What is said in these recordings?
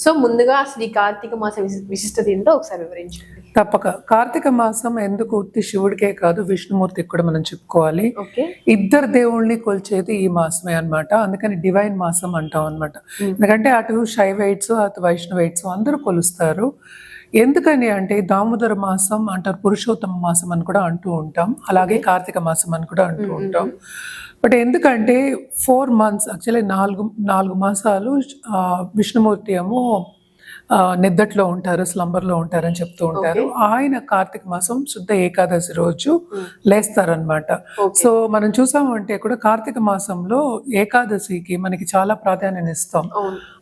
So ముందుగా అసలు ఈ కార్తీక మాసం విశి- విశిష్టత ఏంటో ఒకసారి వివరించండి. తప్పక. కార్తీక మాసం ఎందుకు ఉత్తి శివుడికే కాదు విష్ణుమూర్తికి కూడా మనం చెప్పుకోవాలి. ఓకే. ఇద్దరు దేవుళ్ళని కొలిచేది ఈ మాసమే అన్నమాట. అందుకని డివైన్ మాసం అంటాం అన్నమాట. ఎందుకంటే అటు శైవైట్స్ అటు వైష్ణవైట్స్ అందరూ కొలుస్తారు. ఎందుకని అంటే దామోదర మాసం అంటారు పురుషోత్తమ మాసం అని కూడా అంటూ ఉంటాం. అలాగే కార్తీక మాసం అని కూడా అంటూ ఉంటాం. బట్ ఎందుకంటే ఫోర్ మంత్స్ యాక్చువల్లీ నాలుగు నాలుగు మాసాలు విష్ణుమూర్తి ఏమో నిద్దట్లో ఉంటారు స్లంబర్లో ఉంటారని చెప్తూ ఉంటారు. ఆయన కార్తీక మాసం శుద్ధ ఏకాదశి రోజు లేస్తారనమాట సో మనం చూసామంటే కూడా కార్తీక మాసంలో ఏకాదశికి మనకి చాలా ప్రాధాన్యత ఇస్తాం.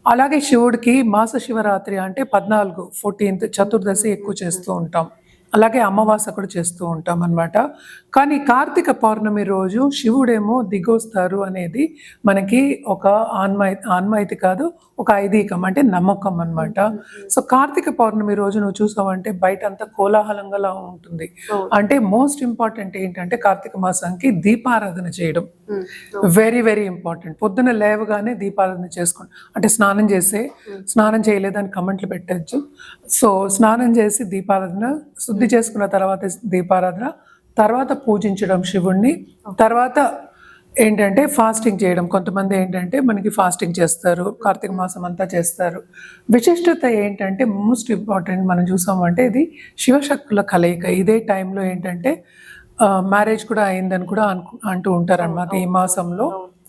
అలాగే శివుడికి మాస శివరాత్రి అంటే పద్నాలుగు ఫోర్టీన్త్ చతుర్దశి ఎక్కువ చేస్తూ ఉంటాం. అలాగే అమావాస కూడా చేస్తూ ఉంటాం అన్నమాట. కానీ కార్తీక పౌర్ణమి రోజు శివుడేమో దిగొస్తారు అనేది మనకి ఒక ఆన్మై ఆన్మైతి కాదు ఒక ఐదీకం అంటే నమ్మకం అన్నమాట. సో కార్తీక పౌర్ణమి రోజు నువ్వు చూసావంటే బయట అంతా కోలాహలంగా ఉంటుంది. అంటే మోస్ట్ ఇంపార్టెంట్ ఏంటంటే కార్తీక మాసానికి దీపారాధన చేయడం. Very very important. పొద్దున లేవగానే దీపారాధన చేసుకోండి. అంటే స్నానం చేసే స్నానం చేయలేదని కమెంట్లు పెట్టచ్చు. సో స్నానం చేసి దీపారాధన శుద్ధి చేసుకున్న తర్వాత దీపారాధన తర్వాత పూజించడం శివుణ్ణి తర్వాత ఏంటంటే ఫాస్టింగ్ చేయడం. కొంతమంది ఏంటంటే మనకి ఫాస్టింగ్ చేస్తారు కార్తీక మాసం అంతా చేస్తారు. విశిష్టత ఏంటంటే మోస్ట్ ఇంపార్టెంట్ మనం చూసామంటే ఇది శివశక్తుల కలయిక. ఇదే టైంలో ఏంటంటే మ్యారేజ్ కూడా అయిందని కూడా అంటూ ఉంటారు అనమాట ఈ మాసంలో.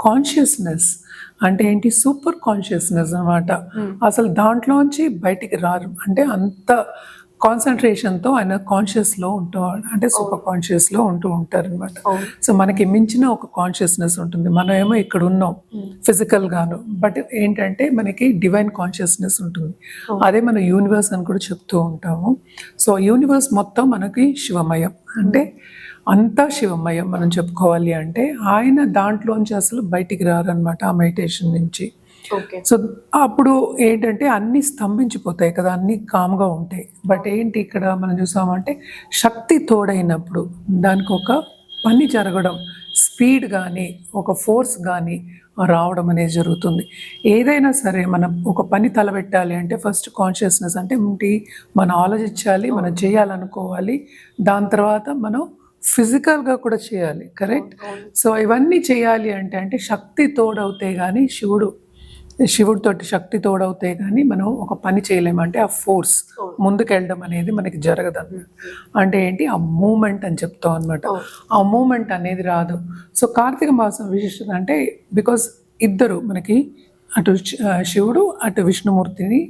కాన్షియస్నెస్ అంటే ఏంటి? సూపర్ కాన్షియస్నెస్ అన్నమాట. అసలు దాంట్లోంచి బయటికి రారు. అంటే అంత కాన్సన్ట్రేషన్తో ఆయన కాన్షియస్లో ఉంటూ అంటే సూపర్ కాన్షియస్లో ఉంటూ ఉంటారు అనమాట సో మనకి మించిన ఒక కాన్షియస్నెస్ ఉంటుంది. మనం ఏమో ఇక్కడ ఉన్నాం ఫిజికల్ గాను. బట్ ఏంటంటే మనకి డివైన్ కాన్షియస్నెస్ ఉంటుంది. అదే మన యూనివర్స్ అని కూడా చెప్తూ ఉంటాము. సో యూనివర్స్ మొత్తం మనకి శివమయం. అంటే అంతా శివమయం మనం చెప్పుకోవాలి అంటే ఆయన దాంట్లోంచి అసలు బయటికి రారనమాట ఆ మెడిటేషన్ నుంచి. సో అప్పుడు ఏంటంటే అన్ని స్తంభించిపోతాయి కదా అన్ని కామ్గా ఉంటాయి. బట్ ఏంటి ఇక్కడ మనం చూసామంటే శక్తి తోడైనప్పుడు దానికి ఒక పని జరగడం స్పీడ్ కానీ ఒక ఫోర్స్ కానీ రావడం అనేది జరుగుతుంది. ఏదైనా సరే మనం ఒక పని తలబెట్టాలి అంటే ఫస్ట్ కాన్షియస్నెస్ అంటే ఏంటి? మనం ఆలోచించాలి మనం చేయాలనుకోవాలి. దాని తర్వాత మనం ఫిజికల్గా కూడా చేయాలి కరెక్ట్? సో ఇవన్నీ చేయాలి అంటే అంటే శక్తి తోడవుతే కానీ శివుడు శివుడితోటి శక్తి తోడవుతే కానీ మనం ఒక పని చేయలేము. అంటే ఆ ఫోర్స్ ముందుకెళ్ళడం అనేది మనకి జరగదు అంటే ఏంటి? ఆ మూమెంట్ అని చెప్తాం అనమాట ఆ మూమెంట్ అనేది రాదు. సో కార్తీక మాసం విశిష్టత అంటే బికాజ్ ఇద్దరు మనకి అటు శివుడు అటు విష్ణుమూర్తిని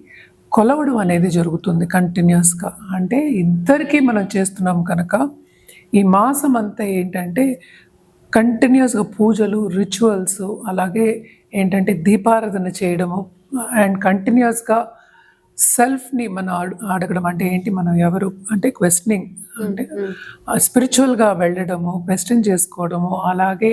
కొలవడం అనేది జరుగుతుంది కంటిన్యూస్గా అంటే ఇద్దరికీ మనం చేస్తున్నాం కనుక ఈ మాసం అంతా ఏంటంటే కంటిన్యూస్గా పూజలు రిచువల్స్ అలాగే ఏంటంటే దీపారాధన చేయడము అండ్ కంటిన్యూస్గా సెల్ఫ్ని మనం అడు- అడగడం అంటే ఏంటి? మనం ఎవరు? అంటే క్వశ్చనింగ్ అంటే స్పిరిచువల్గా వెళ్ళడము క్వశ్చన్ చేసుకోవడము అలాగే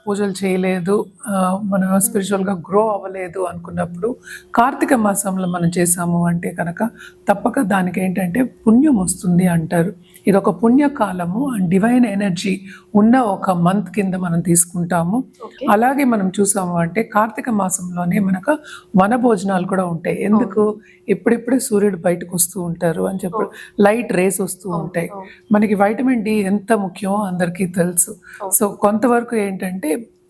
పూజలు చేయలేదు మనం స్పిరిచువల్గా గ్రో అవ్వలేదు అనుకున్నప్పుడు కార్తీక మాసంలో మనం చేసాము అంటే కనుక తప్పక దానికి ఏంటంటే పుణ్యం వస్తుంది అంటారు. ఇది ఒక పుణ్యకాలము అండ్ డివైన్ ఎనర్జీ ఉన్న ఒక మంత్ కింద మనం తీసుకుంటాము. అలాగే మనం చూసాము అంటే కార్తీక మాసంలోనే మనకు వన భోజనాలు కూడా ఉంటాయి. ఎందుకు? ఇప్పుడిప్పుడే సూర్యుడు బయటకు వస్తూ ఉంటారు అని చెప్పి లైట్ రేస్ వస్తూ ఉంటాయి. మనకి వైటమిన్ డి ఎంత ముఖ్యమో అందరికీ తెలుసు. సో కొంతవరకు ఏంటంటే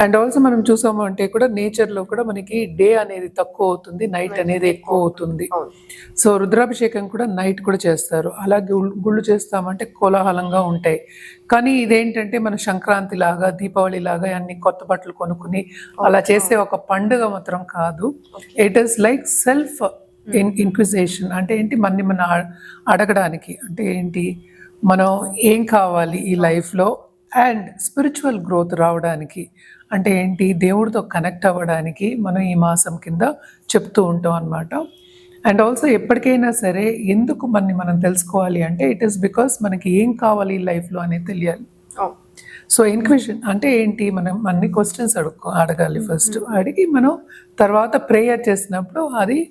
అండ్ ఆల్సో మనం చూసాము అంటే కూడా నేచర్లో కూడా మనకి డే అనేది తక్కువ అవుతుంది నైట్ అనేది ఎక్కువ అవుతుంది. సో రుద్రాభిషేకం కూడా నైట్ కూడా చేస్తారు. అలాగే గుళ్ళు- చేస్తామంటే కోలాహలంగా ఉంటాయి. కానీ ఇదేంటంటే మన సంక్రాంతి లాగా దీపావళి లాగా అన్ని కొత్త బట్టలు కొనుక్కుని అలా చేసే ఒక పండుగ మాత్రం కాదు. It is like self in inquisition అంటే ఏంటి? మన్ని మన అడగడానికి. అంటే ఏంటి? మనం ఏం కావాలి ఈ లైఫ్లో అండ్ స్పిరిచువల్ గ్రోత్ రావడానికి. అంటే ఏంటి? దేవుడితో కనెక్ట్ అవ్వడానికి మనం ఈ మాసం కింద చెప్తూ ఉంటాం అన్నమాట. అండ్ ఆల్సో ఎప్పటికైనా సరే ఎందుకు మనని మనం తెలుసుకోవాలి అంటే ఇట్ ఈస్ బికాస్ మనకి ఏం కావాలి లైఫ్లో అనేది తెలియాలి. సో ఇన్క్విషన్ అంటే ఏంటి? మనం అన్ని క్వశ్చన్స్ అడుగు అడగాలి ఫస్ట్ అడిగి మనం తర్వాత ప్రేయర్ చేసినప్పుడు అది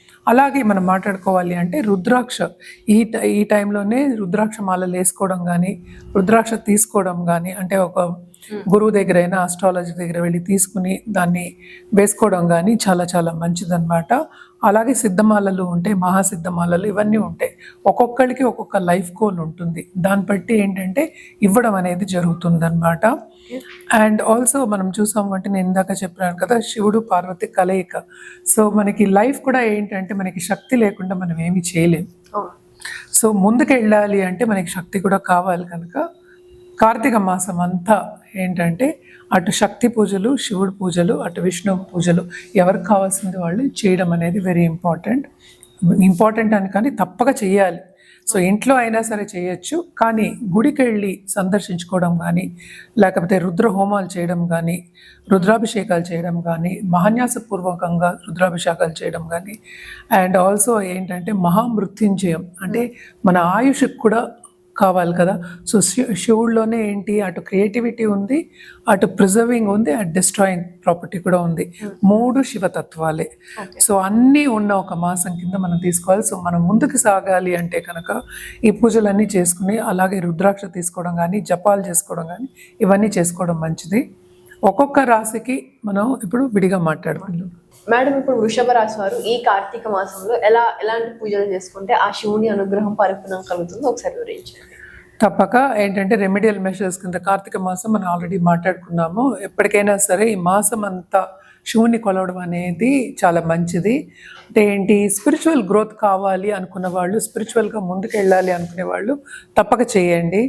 అలాగే మనం మాట్లాడుకోవాలి అంటే రుద్రాక్ష. ఈ ఈ టైంలోనే రుద్రాక్ష మాలలు వేసుకోవడం కానీ రుద్రాక్ష తీసుకోవడం కానీ అంటే ఒక గురువు దగ్గర అయినా ఆస్ట్రాలజీ దగ్గర వెళ్ళి తీసుకుని దాన్ని వేసుకోవడం కానీ చాలా చాలా మంచిదన్నమాట. అలాగే సిద్ధమాలలు ఉంటాయి మహాసిద్ధమాలలు ఇవన్నీ ఉంటాయి. ఒక్కొక్కరికి ఒక్కొక్క లైఫ్ గోల్ ఉంటుంది. దాన్ని బట్టి ఏంటంటే ఇవ్వడం అనేది జరుగుతుంది అనమాట అండ్ ఆల్సో మనం చూసాము అంటే నేను ఇందాక చెప్పాను కదా శివుడు పార్వతి కలయిక. సో మనకి లైఫ్ కూడా ఏంటంటే మనకి శక్తి లేకుండా మనం ఏమీ చేయలేం. అవును సో ముందుకు వెళ్ళాలి అంటే మనకి శక్తి కూడా కావాలి కనుక కార్తీక మాసం అంతా ఏంటంటే అటు శక్తి పూజలు శివుడు పూజలు అటు విష్ణు పూజలు ఎవరికి కావాల్సింది వాళ్ళు చేయడం అనేది వెరీ ఇంపార్టెంట్ ఇంపార్టెంట్ అని కానీ తప్పక చేయాలి సో ఇంట్లో అయినా సరే చేయొచ్చు. కానీ గుడికి వెళ్ళి సందర్శించుకోవడం కానీ లేకపోతే రుద్ర హోమాలు చేయడం కానీ రుద్రాభిషేకాలు చేయడం కానీ మహాన్యాసపూర్వకంగా రుద్రాభిషేకాలు చేయడం కానీ అండ్ ఆల్సో ఏంటంటే మహామృత్యుంజయం. అంటే మన ఆయుష్కి కూడా కావాలి కదా. సో శివుడిలోనే ఏంటి? అటు క్రియేటివిటీ ఉంది అటు ప్రిజర్వింగ్ ఉంది అటు డిస్ట్రాయింగ్ ప్రాపర్టీ కూడా ఉంది. మూడు శివతత్వాలే. సో అన్నీ ఉన్న ఒక మాసం కింద మనం తీసుకోవాలి. సో మనం ముందుకు సాగాలి అంటే కనుక ఈ పూజలన్నీ చేసుకుని అలాగే రుద్రాక్ష తీసుకోవడం కానీ జపాలు చేసుకోవడం కానీ ఇవన్నీ చేసుకోవడం మంచిది. ఒక్కొక్క రాశికి మనం ఇప్పుడు విడిగా మాట్లాడుకుందాం. మేడం ఇప్పుడు వృషభ రాశి వారు ఈ కార్తీక మాసంలో ఎలా ఎలాంటి పూజలు చేసుకుంటే ఆ శివుని అనుగ్రహం పరిపూర్ణం కలుగుతుందో ఒకసారి వివరించండి. తప్పక. ఏంటంటే రెమెడియల్ మెషర్స్ కింద కార్తీక మాసం మనం ఆల్రెడీ మాట్లాడుకున్నాము. ఎప్పటికైనా సరే ఈ మాసం అంతా శివుని కొలవడం అనేది చాలా మంచిది. అంటే ఏంటి? స్పిరిచువల్ గ్రోత్ కావాలి అనుకున్న వాళ్ళు స్పిరిచువల్గా ముందుకెళ్ళాలి అనుకునే వాళ్ళు తప్పక చేయండి.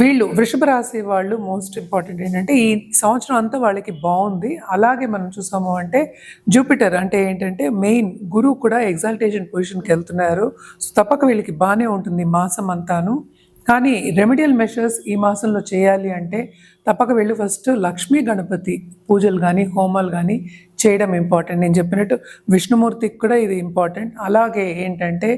వీళ్ళు వృషభ రాశి వాళ్ళు మోస్ట్ ఇంపార్టెంట్ ఏంటంటే ఈ సంవత్సరం అంతా వాళ్ళకి బాగుంది. అలాగే మనం చూసాము అంటే జూపిటర్ అంటే ఏంటంటే మెయిన్ గురువు కూడా ఎగ్జాల్టేషన్ పొజిషన్కి వెళ్తున్నారు. సో తప్పక వీళ్ళకి బాగానే ఉంటుంది మాసం అంతాను. కానీ రెమెడియల్ మెషర్స్ ఈ మాసంలో చేయాలి అంటే తప్పక వెళ్ళి ఫస్ట్ లక్ష్మీ గణపతి పూజలు కానీ హోమాలు కానీ చేయడం ఇంపార్టెంట్ నేను చెప్పినట్టు విష్ణుమూర్తికి కూడా ఇది ఇంపార్టెంట్ అలాగే ఏంటంటే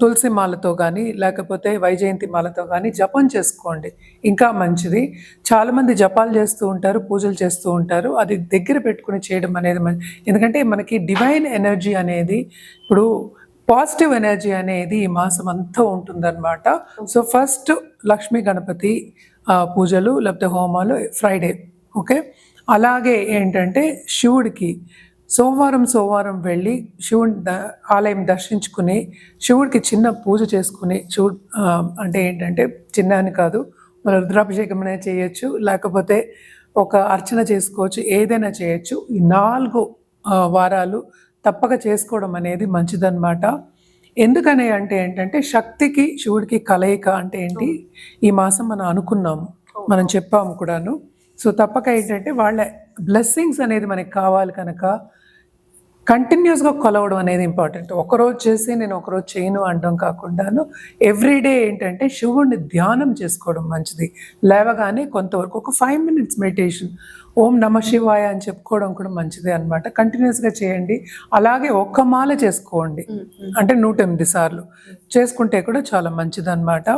తులసి మాలతో కానీ లేకపోతే వైజయంతి మాలతో కానీ జపం చేసుకోండి. ఇంకా మంచిది చాలామంది జపాలు చేస్తూ ఉంటారు పూజలు చేస్తూ ఉంటారు. అది దగ్గర పెట్టుకుని చేయడం అనేది మంచి ఎందుకంటే మనకి డివైన్ ఎనర్జీ అనేది ఇప్పుడు పాజిటివ్ ఎనర్జీ అనేది ఈ మాసం అంతా ఉంటుందన్నమాట. సో ఫస్ట్ లక్ష్మీ గణపతి పూజలు లేకపోతే హోమాలు ఫ్రైడే ఓకే అలాగే ఏంటంటే శివుడికి సోమవారం సోమవారం వెళ్ళి శివుని ద ఆలయం దర్శించుకుని శివుడికి చిన్న పూజ చేసుకుని శివుడు అంటే ఏంటంటే చిన్న అని కాదు మన రుద్రాభిషేకం అనేది చేయొచ్చు లేకపోతే ఒక అర్చన చేసుకోవచ్చు ఏదైనా చేయొచ్చు. ఈ నాలుగు వారాలు తప్పక చేసుకోవడం అనేది మంచిదన్నమాట. ఎందుకని అంటే ఏంటంటే శక్తికి శివుడికి కలయిక అంటే ఏంటి? ఈ మాసం మనం అనుకున్నాము. మనం చెప్పాము కూడాను. సో తప్పక ఏంటంటే వాళ్ళ బ్లెస్సింగ్స్ అనేది మనకి కావాలి కనుక కంటిన్యూస్గా కొలవడం అనేది ఇంపార్టెంట్ ఒకరోజు చేసి నేను ఒకరోజు చేయను అనడం కాకుండాను ఎవ్రీడే ఏంటంటే శివుడిని ధ్యానం చేసుకోవడం మంచిది. లేవగానే కొంతవరకు ఒక ఫైవ్ మినిట్స్ మెడిటేషన్ ఓం నమ శివాయ అని చెప్పుకోవడం కూడా మంచిది అనమాట కంటిన్యూస్గా చేయండి. అలాగే ఒక్క మాల చేసుకోండి. అంటే నూట ఎనిమిది సార్లు. చేసుకుంటే కూడా చాలా మంచిది అనమాట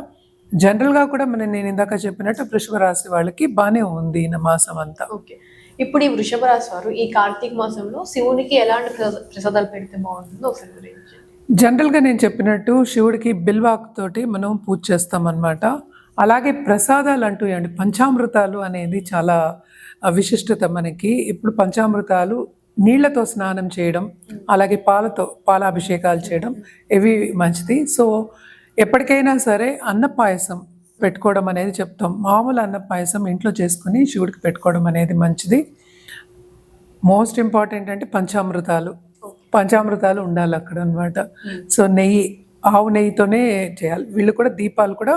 జనరల్గా కూడా మనం నేను ఇందాక చెప్పినట్టు వృషభ రాశి వాళ్ళకి బాగానే ఉంది ఈ మాసం అంతా. ఓకే. ఇప్పుడు ఈ వృషభ రాశి వారు ఈ కార్తీక మాసంలో శివునికి ఎలాంటి ప్రసా- ప్రసాదాలు పెడితే బాగుంటుందో ఒకసారి వివరించండి. జనరల్గా నేను చెప్పినట్టు శివుడికి బిల్వాకు తోటి మనం పూజ చేస్తామన్నమాట. అలాగే ప్రసాదాలు అంటూ అండి పంచామృతాలు అనేది చాలా విశిష్టత మనకి. ఇప్పుడు పంచామృతాలు నీళ్ళతో స్నానం చేయడం అలాగే పాలతో పాలాభిషేకాలు చేయడం ఇవి మంచిది. సో ఎప్పటికైనా సరే అన్న పాయసం పెట్టుకోవడం అనేది చెప్తాం. మామూలు అన్న పాయసం ఇంట్లో చేసుకుని శివుడికి పెట్టుకోవడం అనేది మంచిది. మోస్ట్ ఇంపార్టెంట్ అంటే పంచామృతాలు. పంచామృతాలు ఉండాలి అక్కడ అనమాట సో నెయ్యి ఆవు నెయ్యితోనే చేయాలి. వీళ్ళు కూడా దీపాలు కూడా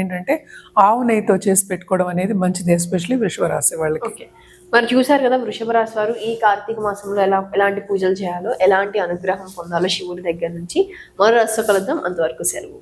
ఏంటంటే ఆవు నెయ్యితో చేసి పెట్టుకోవడం అనేది మంచిది ఎస్పెషల్లీ వృషభరాశి వాళ్ళకి. మరి చూసారు కదా వృషభ రాశి వారు ఈ కార్తీక మాసంలో ఎలా ఎలాంటి పూజలు చేయాలో ఎలాంటి అనుగ్రహం పొందాలో శివుడి దగ్గర నుంచి. మరో రస్సు కలుద్దాం. అంతవరకు సెలవు.